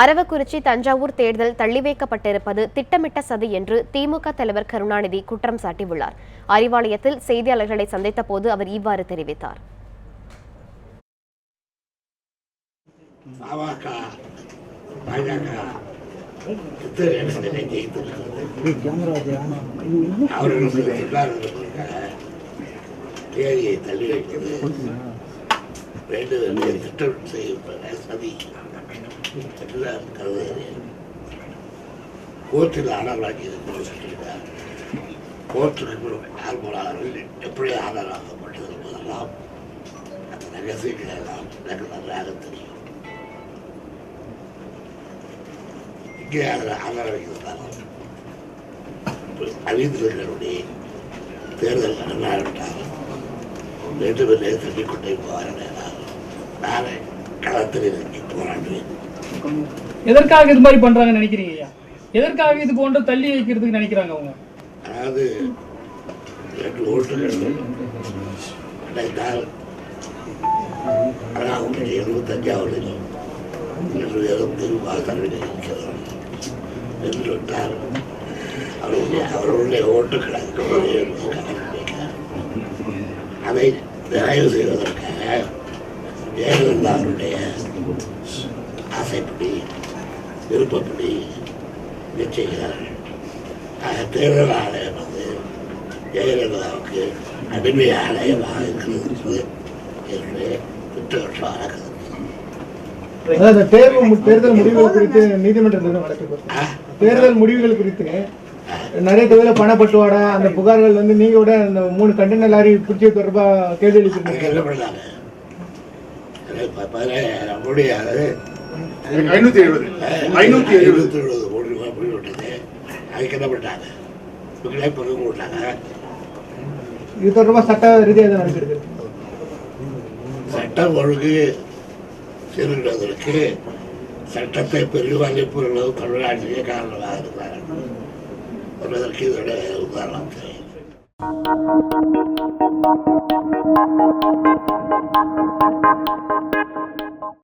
அரவக்குறிச்சி தஞ்சாவூர் தேர்தல் தள்ளி வைக்கப்பட்டிருப்பது திட்டமிட்ட சதி என்று திமுக தலைவர் கருணாநிதி குற்றம் சாட்டியுள்ளார். அறிவாலயத்தில் செய்தியாளர்களை சந்தித்த போது அவர் இவ்வாறு தெரிவித்தார். தேதியை தள்ளி வைக்கிறது. வேண்டும் என்று திட்டம் செய்யப்பட்ட சதி. என்றுதான் கருதுகிறேன். கோர்ட்டில் ஆடலாக்கி இருக்கிறார் கோர்ட்டுக்கு ஆர்வலாளர்கள் எப்படி ஆதரவாக்கப்பட்டது என்பதெல்லாம் அந்த ரகசியங்கள் எல்லாம் எனக்கு நன்றாக தெரியும். இங்கே அதில் ஆதரவைக்கிறார் அறிந்திருக்கிறவருடைய தேர்தல் நடந்தாவிட்டால் வேண்டுமென்றே தள்ளிக்கொண்டே போவார்கள் நானே களத்தில் இறங்கி போராடுவேன் எதற்காக இது மாதிரி பண்றாங்கன்னு நினைக்கிறீங்க ஐயா? எதற்காக இது போன்ற தள்ளி வைக்கிறதுக்கு நினைக்கிறாங்க அவங்க? அதாவது ரெண்டு ஓட்டுகள். கிடைத்தால் ஆனால் அவங்களுக்கு எழுபத்தஞ்சாவது என்று எழுபத்தி இருக்கிறது. என்று விட்டால் அவருடைய அவர்களுடைய ஓட்டுகள் அதுக்கு அதை நிறைவு செய்வதற்காக ஜெயலலிதா அவருடைய ஆசைப்படி விருப்பப்படி இதை செய்கிறார்கள் ஆக தேர்தல் ஆணையம் வந்து ஜெயலலிதாவுக்கு அடிமை ஆணையமாக இருக்கிறது என்று மு- தேர்தல் முடிவுகள் குறித்து நீதிமன்றத்தில்? தேர்தல் முடிவுகள் குறித்து நிறைய தொகுதியில் பணப்பட்டுவாடா? அந்த புகார்கள் வந்து நீங்க கூட அந்த மூணு கண்டெய்னர் லாரி பிடிச்ச தொடர்பா கேள்வி எழுப்பிருந்தீங்க என்ன பண்ணாங்க அது ப- பதினேழாயிரம் கோடி அது ஐநூத்தி எழுபது. ஐநூத்தி எழுபது. ஐநூத்தி எழுபது கோடி ரூபாய் போய்விட்டது. அதுக்கு என்ன பண்ணாங்க இவங்களே பங்கு போட்டாங்க. இது தொடர்பா சட்ட ரீதியாக நடக்கிறது சட்டம் ஒழுங்கு சீர்கிடுவதற்கு சட்டத்தை பெருவாலி பொருளவு தமிழ்நாட்டிலே காரணமாக இருந்தார்கள் என்பதற்கு இதோட உதாரணம் தெரியும். Thank you.